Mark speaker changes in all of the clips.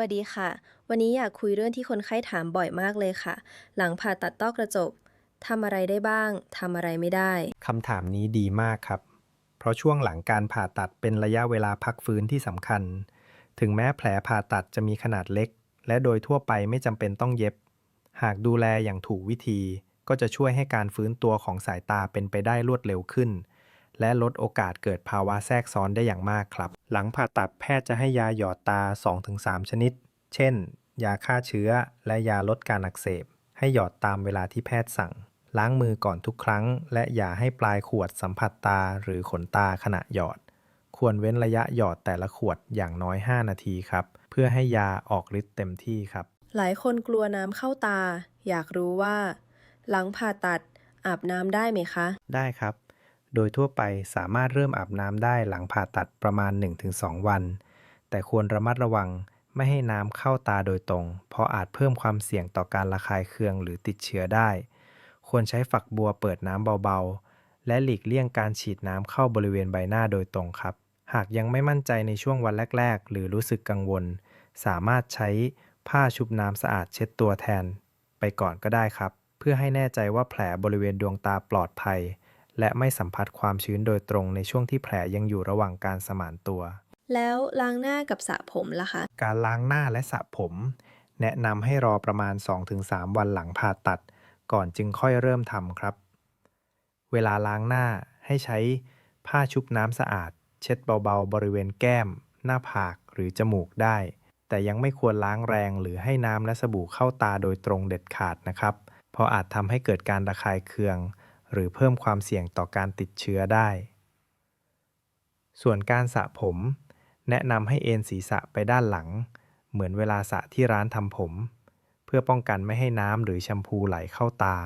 Speaker 1: วัสดีค่ะ วันนี้อยากคุยเรื่องที่คนไข้ถามบ่อยมากเลยค่ะ หลังผ่าตัดต้อกระจกทำอะไรได้บ้างทำอะไรไม่ได้
Speaker 2: คำถามนี้ดีมากครับ เพราะช่วงหลังการผ่าตัดเป็นระยะเวลาพักฟื้นที่สำคัญ ถึงแม้แผลผ่าตัดจะมีขนาดเล็ก และโดยทั่วไปไม่จำเป็นต้องเย็บ หากดูแลอย่างถูกวิธี ก็จะช่วยให้การฟื้นตัวของสายตาเป็นไปได้รวดเร็วขึ้น และลดโอกาสเกิดภาวะแทรกซ้อนได้อย่างมากครับ หลังผ่าตัดแพทย์จะให้ยาหยอดตา 2-3 ชนิด เช่น ยาฆ่าเชื้อ และยาลดการอักเสบ ให้หยอดตามเวลาที่แพทย์สั่ง ล้างมือก่อนทุกครั้ง และอย่าให้ปลายขวดสัมผัสตาหรือขนตาขณะหยอด ควรเว้นระยะหยอดแต่ละขวดอย่างน้อย 5 นาทีครับ เพื่อให้ยาออกฤทธิ์เต็มที่ครับ
Speaker 1: หลายคนกลัวน้ำเข้าตา อยากรู้ว่า หลังผ่าตัดอาบน้ำได้ไหมคะ
Speaker 2: ได้ครับ โดยทั่วไปสามารถเริ่มอาบน้ำได้หลังผ่าตัดประมาณ 1-2 วัน แต่ควรระมัดระวังไม่ให้น้ำเข้าตาโดยตรง เพราะอาจเพิ่มความเสี่ยงต่อการระคายเคืองหรือติดเชื้อได้ ควรใช้ฝักบัวเปิดน้ำเบาๆ และหลีกเลี่ยงการฉีดน้ำเข้าบริเวณใบหน้าโดยตรงครับ หากยังไม่มั่นใจในช่วงวันแรก ๆ หรือรู้สึกกังวล สามารถใช้ผ้าชุบน้ำสะอาดเช็ดตัวแทน ไปก่อนก็ได้ครับ เพื่อให้แน่ใจว่าแผลบริเวณดวงตาปลอดภัย และไม่สัมผัสความชื้นโดยตรงในช่วงที่แผลยังอยู่ระหว่างการสมานตัว
Speaker 1: แล้วล้างหน้ากับสระผมล่ะคะ
Speaker 2: การล้างหน้าและสระผม แนะนำให้รอประมาณ 2-3 วันหลังผ่าตัด ก่อนจึงค่อยเริ่มทำครับ เวลาล้างหน้าให้ใช้ผ้าชุบน้ำสะอาด เช็ดเบาๆ บริเวณแก้ม หน้าผากหรือจมูกได้ แต่ยังไม่ควรล้างแรงหรือให้น้ำและสบู่เข้าตาโดยตรงเด็ดขาดนะครับ เพราะอาจทำให้เกิดการระคายเคือง หรือเพิ่มความเสี่ยงต่อการติดเชื้อได้ ส่วนการสระผม แนะนำให้เอนศีรษะไปด้านหลัง เหมือนเวลาสระที่ร้านทำผม เพื่อป้องกันไม่ให้น้ำหรือแชมพูไหลเข้าตา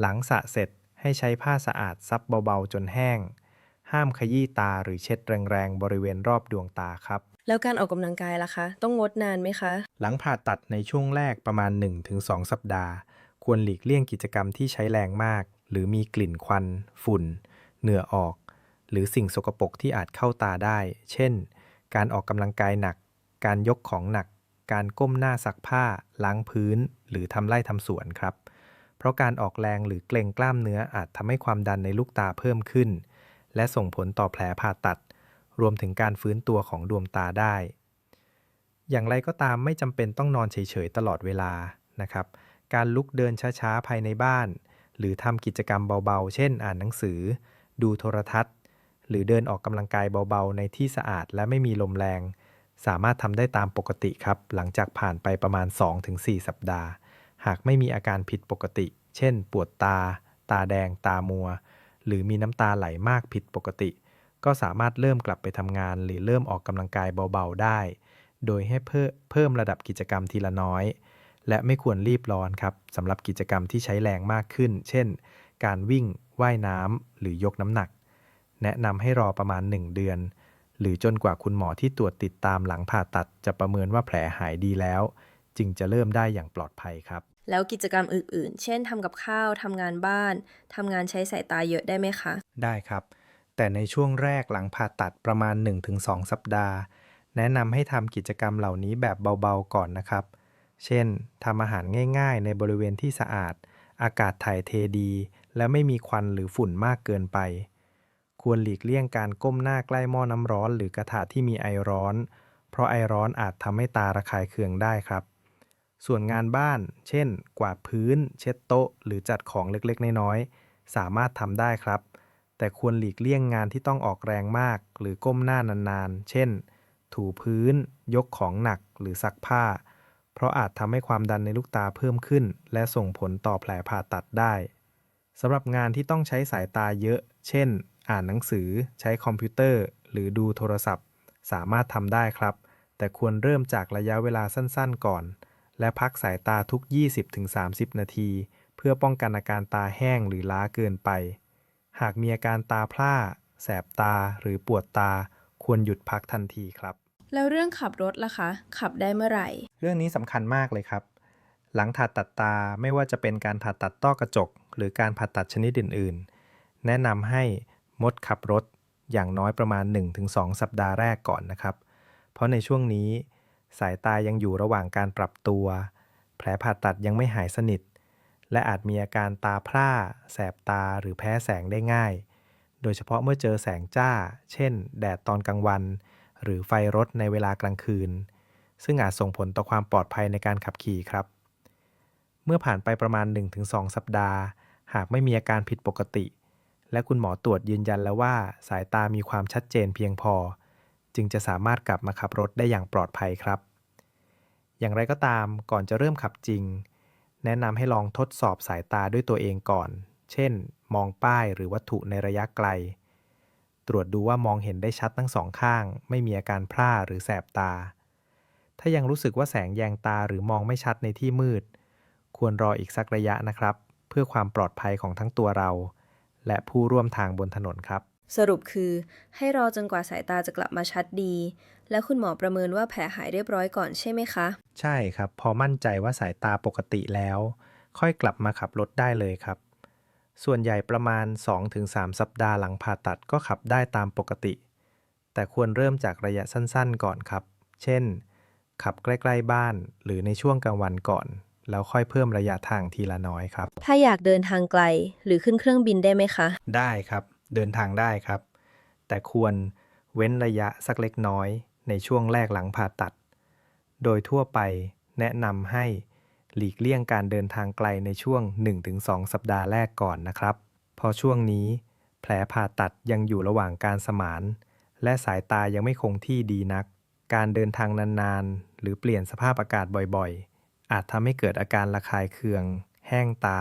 Speaker 2: หลังสระเสร็จให้ใช้ผ้าสะอาดซับเบาๆจนแห้ง ห้ามขยี้ตาหรือเช็ดแรงๆบริเวณรอบดวงตาครับ
Speaker 1: แล้วการออกกำลังกายล่ะคะ ต้องงดนานไหมคะ
Speaker 2: หลังผ่าตัดในช่วงแรกประมาณ 1-2 สัปดาห์ ควรหลีกเลี่ยงกิจกรรมที่ใช้แรงมาก หรือมีกลิ่นควัน ฝุ่น เหงื่อออก หรือสิ่งสกปรกที่อาจเข้าตาได้ เช่น การออกกำลังกายหนัก การยกของหนัก การก้มหน้าซักผ้า ล้างพื้น หรือทำไร่ทำสวนครับ เพราะการออกแรงหรือเกรงกล้ามเนื้ออาจทำให้ความดันในลูกตาเพิ่มขึ้น และส่งผลต่อแผลผ่าตัด รวมถึงการฟื้นตัวของดวงตาได้ อย่างไรก็ตามไม่จำเป็นต้องนอนเฉยๆตลอดเวลานะครับ การลุกเดินช้าๆภายในบ้าน หรือทำกิจกรรมเบาๆ เช่น อ่านหนังสือ ดูโทรทัศน์ หรือเดินออกกำลังกายเบาๆ ในที่สะอาดและไม่มีลมแรง สามารถทำได้ตามปกติครับ หลังจากผ่านไปประมาณ 2-4 สัปดาห์ หากไม่มีอาการผิดปกติ เช่น ปวดตา ตาแดง ตามัว หรือมีน้ำตาไหลมากผิดปกติ ก็สามารถเริ่มกลับไปทำงาน หรือเริ่มออกกำลังกายเบาๆ ได้ โดยให้เพิ่มเพิ่มระดับกิจกรรมทีละน้อย และไม่ควรรีบร้อนครับสำหรับกิจกรรมที่ใช้แรงมากขึ้น เช่น การวิ่ง ว่ายน้ำ หรือยกน้ำหนัก แนะนำให้รอประมาณ 1 เดือน หรือจนกว่าคุณหมอที่ตรวจติดตามหลังผ่าตัด จะประเมินว่าแผลหายดีแล้ว จึงจะเริ่มได้อย่างปลอดภัยครับ
Speaker 1: แล้วกิจกรรมอื่น ๆ เช่นทำกับข้าวทำงานบ้านทำงานใช้สายตาเยอะได้ไหมคะ
Speaker 2: ได้ครับ แต่ในช่วงแรกหลังผ่าตัดประมาณ 1-2 สัปดาห์ แนะนำให้ทำกิจกรรมเหล่านี้แบบเบา ๆ ก่อนนะครับเเช่นทำอาหารง่าย ๆ ในบริเวณที่สะอาด อากาศถ่ายเทดี และไม่มีควันหรือฝุ่นมากเกินไป ควรหลีกเลี่ยงการก้มหน้าใกล้หม้อน้ำร้อน หรือกระถาที่มีไอร้อน เพราะไอร้อนอาจทำให้ตาระคายเคืองได้ครับ ส่วนงานบ้าน เช่น กวาดพื้น เช็ดโต๊ะ หรือจัดของเล็กๆ น้อยๆ สามารถทำได้ครับ แต่ควรหลีกเลี่ยงงานที่ต้องออกแรงมาก หรือก้มหน้านานๆ เช่น ถูพื้น ยกของหนัก หรือซักผ้า เพราะอาจทำให้ความดันในลูกตาเพิ่มขึ้น และส่งผลต่อแผลผ่าตัดได้สำหรับงานที่ต้องใช้สายตาเยอะ เช่น อ่านหนังสือ ใช้คอมพิวเตอร์ หรือดูโทรศัพท์ สามารถทำได้ครับ แต่ควรเริ่มจากระยะเวลาสั้นๆก่อน และพักสายตาทุก 20-30 นาที เพื่อป้องกันอาการตาแห้งหรือล้าเกินไป หากมีอาการตาพร่า แสบตาหรือปวดตา ควรหยุดพักทันทีครับ
Speaker 1: แล้วเรื่องขับรถล่ะคะ ขับได้เมื่อไหร่
Speaker 2: เรื่องนี้สำคัญมากเลยครับ หลังผ่าตัดตาไม่ว่าจะเป็นการผ่าตัดต้อกระจก หรือการผ่าตัดชนิดอื่น ๆ แนะนำให้มดขับรถอย่างน้อยประมาณ 1-2 สัปดาห์แรกก่อนนะครับ เพราะในช่วงนี้ สายตายังอยู่ระหว่างการปรับตัว แผลผ่าตัดยังไม่หายสนิท และอาจมีอาการตาพร่า แสบตาหรือแพ้แสงได้ง่าย โดยเฉพาะเมื่อเจอแสงจ้า เช่น แดดตอนกลางวัน หรือไฟรถในเวลากลางคืน ซึ่งอาจส่งผลต่อความปลอดภัยในการขับขี่ครับ เมื่อผ่านไปประมาณ 1-2 สัปดาห์ หากไม่มีอาการผิดปกติ และคุณหมอตรวจยืนยันแล้วว่าสายตามีความชัดเจนเพียงพอ จึงจะสามารถกลับมาขับรถได้อย่างปลอดภัยครับ อย่างไรก็ตามก่อนจะเริ่มขับจริง แนะนำให้ลองทดสอบสายตาด้วยตัวเองก่อน เช่น มองป้ายหรือวัตถุในระยะไกล ตรวจดูว่ามองเห็นได้ชัดทั้งสองข้าง ไม่มีอาการพร่าหรือแสบตา ถ้ายังรู้สึกว่าแสงแยงตาหรือมองไม่ชัดในที่มืด ควรรออีกสักระยะนะครับ เพื่อความปลอดภัยของทั้งตัวเรา และผู้ร่วมทางบนถนนครับ
Speaker 1: สรุปคือ ให้รอจนกว่าสายตาจะกลับมาชัดดี และคุณหมอประเมินว่าแผลหายเรียบร้อยก่อนใช่ไหมคะ
Speaker 2: ใช่ครับ พอมั่นใจว่าสายตาปกติแล้ว ค่อยกลับมาขับรถได้เลยครับ ส่วนใหญ่ประมาณ 2-3 สัปดาห์หลังผ่าตัดก็ขับได้ตามปกติ แต่ควรเริ่มจากระยะสั้นๆ ก่อนครับ เช่น ขับใกล้ๆบ้านหรือในช่วงกลางวันก่อน แล้วค่อยเพิ่มระยะทางทีละน้อยครับ
Speaker 1: ถ้าอยากเดินทางไกลหรือขึ้นเครื่องบินได้ไหมคะ
Speaker 2: ได้ครับ เดินทางได้ครับ แต่ควรเว้นระยะสักเล็กน้อย ในช่วงแรกหลังผ่าตัด โดยทั่วไปแนะนำให้ หลีกเลี่ยงการเดินทางไกลในช่วง 1-2 สัปดาห์แรกก่อนนะครับเพราะช่วงนี้ แผลผ่าตัดยังอยู่ระหว่างการสมาน และสายตายังไม่คงที่ดีนัก การเดินทางนานๆ หรือเปลี่ยนสภาพอากาศบ่อยๆ อาจทำให้เกิดอาการระคายเคือง แห้งตา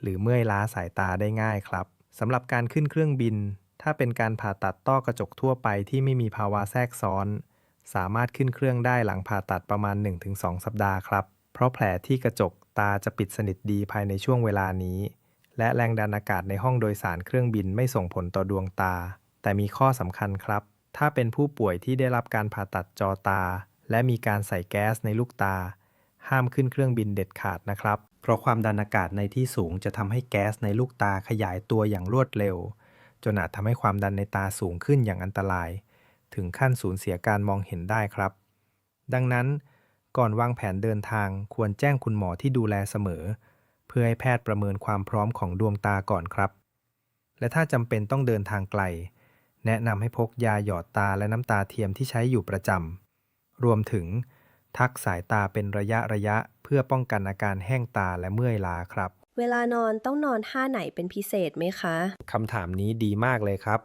Speaker 2: หรือเมื่อยล้าสายตาได้ง่ายครับสำหรับการขึ้นเครื่องบิน ถ้าเป็นการผ่าตัดต้อกระจกทั่วไปที่ไม่มีภาวะแทรกซ้อน สามารถขึ้นเครื่องได้หลังผ่าตัดประมาณ 1-2 สัปดาห์ครับ เพราะแผลที่กระจกตาจะปิดสนิทดีภายในช่วงเวลานี้ และแรงดันอากาศในห้องโดยสารเครื่องบินไม่ส่งผลต่อดวงตา แต่มีข้อสำคัญครับ ถ้าเป็นผู้ป่วยที่ได้รับการผ่าตัดจอตา และมีการใส่แก๊สในลูกตา ห้ามขึ้นเครื่องบินเด็ดขาดนะครับ เพราะความดันอากาศในที่สูงจะทำให้แก๊สในลูกตาขยายตัวอย่างรวดเร็ว จนอาจทำให้ความดันในตาสูงขึ้นอย่างอันตราย ถึงขั้นสูญเสียการมองเห็นได้ครับ ดังนั้น ก่อนวางแผนเดินทางควรแจ้งคุณหมอที่ดูแลเสมอ เพื่อให้แพทย์ประเมินความพร้อมของดวงตาก่อนครับ และถ้าจำเป็นต้องเดินทางไกล แนะนำให้พกยาหยอดตาและน้ำตาเทียมที่ใช้อยู่ประจำรวมถึง ทักสายตาเป็นระยะระยะ เพื่อป้องกันอาการแห้งตาและเมื่อยล้าครับ
Speaker 1: เวลานอนต้องนอนท่าไหนเป็นพิเศษไหมคะ
Speaker 2: คำถามนี้ดีมากเลยครับ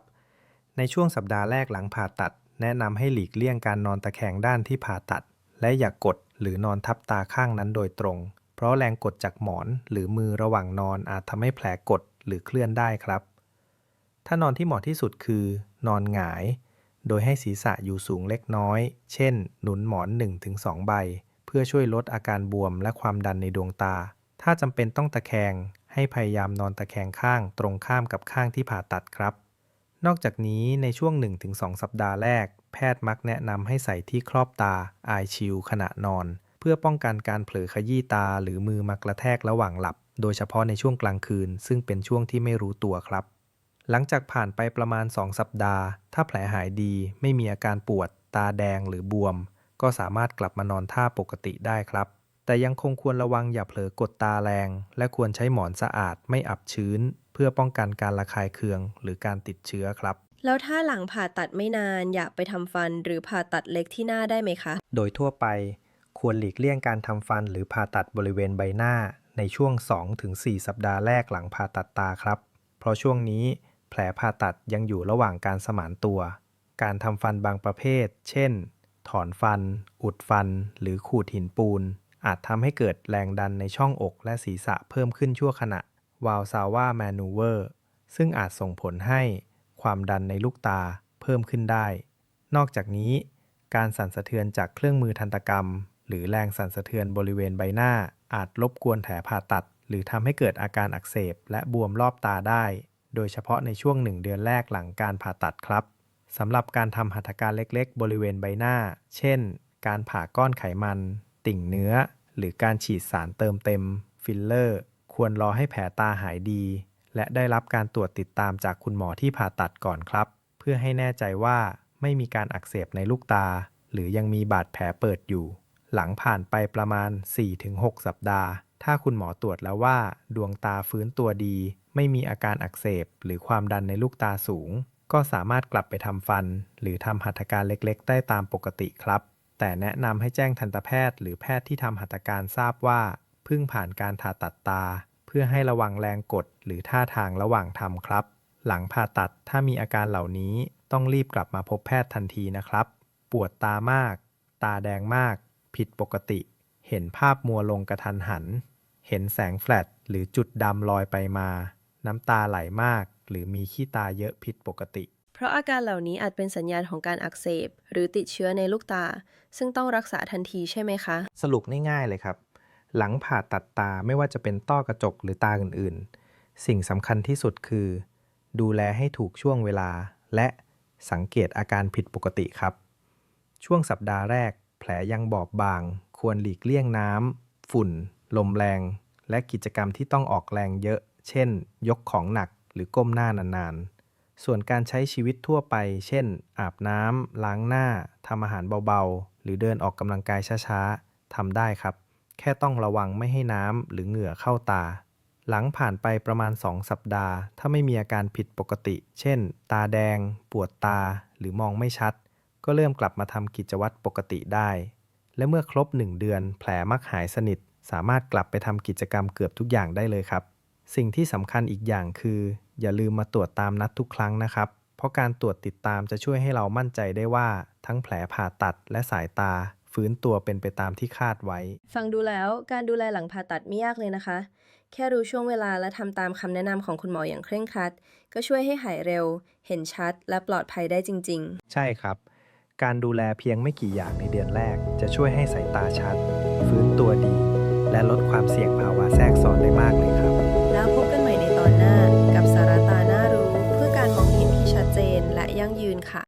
Speaker 2: ในช่วงสัปดาห์แรกหลังผ่าตัด แนะนำให้หลีกเลี่ยงการนอนตะแคงด้านที่ผ่าตัด และอย่ากกดหรือนอนทับตาข้างนั้นโดยตรง เพราะแรงกดจากหมอนหรือมือระหว่างนอนอาจทำให้แผลกดหรือเคลื่อนได้ครับ ถ้านอนที่เหมาะที่สุดคือ นอนหงาย โดยให้ศีรษะอยู่สูงเล็กน้อย เช่น หนุนหมอน 1-2 ใบ เพื่อช่วยลดอาการบวมและความดันในดวงตา ถ้าจำเป็นต้องตะแคง ให้พยายามนอนตะแคงข้างตรงข้ามกับข้างที่ผ่าตัดครับนอกจากนี้ในช่วง 1-2 สัปดาห์แรก แพทย์มักแนะนำให้ใส่ที่ครอบตา Eye Shield ขณะนอน เพื่อป้องกันการเผลอขยี้ตาหรือมือมากระแทกระหว่างหลับ โดยเฉพาะในช่วงกลางคืน ซึ่งเป็นช่วงที่ไม่รู้ตัวครับ หลังจากผ่านไปประมาณ 2 สัปดาห์ ถ้าแผลหายดีไม่มีอาการปวด ตาแดงหรือบวม ก็สามารถกลับมานอนท่าปกติได้ครับแต่ยังคงควรระวังอย่าเผลอกดตาแรง และควรใช้หมอนสะอาดไม่อับชื้น เพื่อป้องกันการระคายเคืองหรือการติดเชื้อครับ
Speaker 1: แล้วถ้าหลังผ่าตัดไม่นานอยากไปทำฟันหรือผ่าตัดเล็กที่หน้าได้ไหมคะ
Speaker 2: โดยทั่วไปควรหลีกเลี่ยงการทำฟันหรือผ่าตัดบริเวณใบหน้า ในช่วง 2-4 สัปดาห์แรกหลังผ่าตัดตาครับ เพราะช่วงนี้แผลผ่าตัดยังอยู่ระหว่างการสมานตัว การทำฟันบางประเภท เช่น ถอนฟัน อุดฟัน หรือขูดหินปูน อาจทำให้เกิดแรงดันในช่องอกและศีรษะเพิ่มขึ้นชั่วขณะวาลซาว่าแมนูเวอร์ซึ่งอาจส่งผลให้ ความดันในลูกตาเพิ่มขึ้นได้ นอกจากนี้ การสั่นสะเทือนจากเครื่องมือทันตกรรม หรือแรงสั่นสะเทือนบริเวณใบหน้า อาจรบกวนแผลผ่าตัด หรือทำให้เกิดอาการอักเสบและบวมรอบตาได้ โดยเฉพาะในช่วงหนึ่งเดือนแรกหลังการผ่าตัดครับสำหรับการทำหัตถการเล็กๆ บริเวณใบหน้า เช่น การผ่าก้อนไขมัน ติ่งเนื้อ หรือการฉีดสารเติมเต็ม ฟิลเลอร์ ควรรอให้แผลตาหายดี และได้รับการตรวจติดตามจากคุณหมอที่ผ่าตัดก่อนครับ เพื่อให้แน่ใจว่าไม่มีการอักเสบในลูกตา หรือยังมีบาดแผลเปิดอยู่ หลังผ่านไปประมาณ 4-6 สัปดาห์ ถ้าคุณหมอตรวจแล้วว่า ดวงตาฟื้นตัวดี ไม่มีอาการอักเสบ หรือความดันในลูกตาสูง ก็สามารถกลับไปทำฟัน หรือทำหัตถการเล็กๆ ได้ตามปกติครับ แต่แนะนำให้แจ้งทันตแพทย์ หรือแพทย์ที่ทำหัตถการทราบว่าเพิ่งผ่านการผ่าตัดตา เพื่อให้ระวังแรงกด หรือท่าทางระหว่างทำครับ หลังผ่าตัดถ้ามีอาการเหล่านี้ต้องรีบกลับมาพบแพทย์ทันทีนะครับ ปวดตามาก ตาแดงมาก ผิดปกติ เห็นภาพมัวลงกระทันหัน เห็นแสงแฟลชหรือจุดดำลอยไปมา น้ำตาไหลมาก หรือมีขี้ตาเยอะผิดปกติ
Speaker 1: เพราะอาการเหล่านี้อาจเป็นสัญญาณของการอักเสบ หรือติดเชื้อในลูกตา ซึ่งต้องรักษาทันทีใช่ไหมคะ
Speaker 2: สรุปง่ายๆเลยครับ หลังผ่าตัดตาไม่ว่าจะเป็นต้อกระจกหรือตาอื่นๆ สิ่งสำคัญที่สุดคือ ดูแลให้ถูกช่วงเวลา และสังเกตอาการผิดปกติครับ ช่วงสัปดาห์แรก แผลยังบอบบาง ควรหลีกเลี่ยงน้ำฝุ่น ลมแรง และกิจกรรมที่ต้องออกแรงเยอะ เช่น ยกของหนักหรือก้มหน้านานๆ ส่วนการใช้ชีวิตทั่วไป เช่น อาบน้ำล้างหน้าทำอาหารเบาๆ หรือเดินออกกำลังกายช้าๆทำได้ครับ แค่ต้องระวังไม่ให้น้ำหรือเหงื่อเข้าตา หลังผ่านไปประมาณ 2 สัปดาห์ ถ้าไม่มีอาการผิดปกติ เช่น ตาแดง ปวดตา หรือมองไม่ชัด ก็เริ่มกลับมาทำกิจวัตรปกติได้ และเมื่อครบ 1 เดือน แผลมักหายสนิท สามารถกลับไปทำกิจกรรมเกือบทุกอย่างได้เลยครับ สิ่งที่สำคัญอีกอย่างคือ อย่าลืมมาตรวจตามนัดทุกครั้งนะครับ เพราะการตรวจติดตามจะช่วยให้เรามั่นใจได้ว่า ทั้งแผลผ่าตัดและสายตา ฟื้นตัวเป็นไปตามที่คาดไว้
Speaker 1: ฟังดูแล้วการดูแลหลังผ่าตัดไม่ยากเลยนะคะ แค่รู้ช่วงเวลาและทำตามคำแนะนำของคุณหมออย่างเคร่งครัด ก็ช่วยให้หายเร็ว เห็นชัด และปลอดภัยได้จริง ๆ
Speaker 2: ใช่ครับ การดูแลเพียงไม่กี่อย่างในเดือนแรก จะช่วยให้สายตาชัด ฟื้นตัวดี และลดความเสี่ยงภาวะแทรกซ้อนได้มากเลยครับ
Speaker 1: แล้วพบกันใหม่ในตอนหน้ากับสาราตาหน้ารู้ เพื่อการมองเห็นที่ชัดเจนและยั่งยืนค่ะ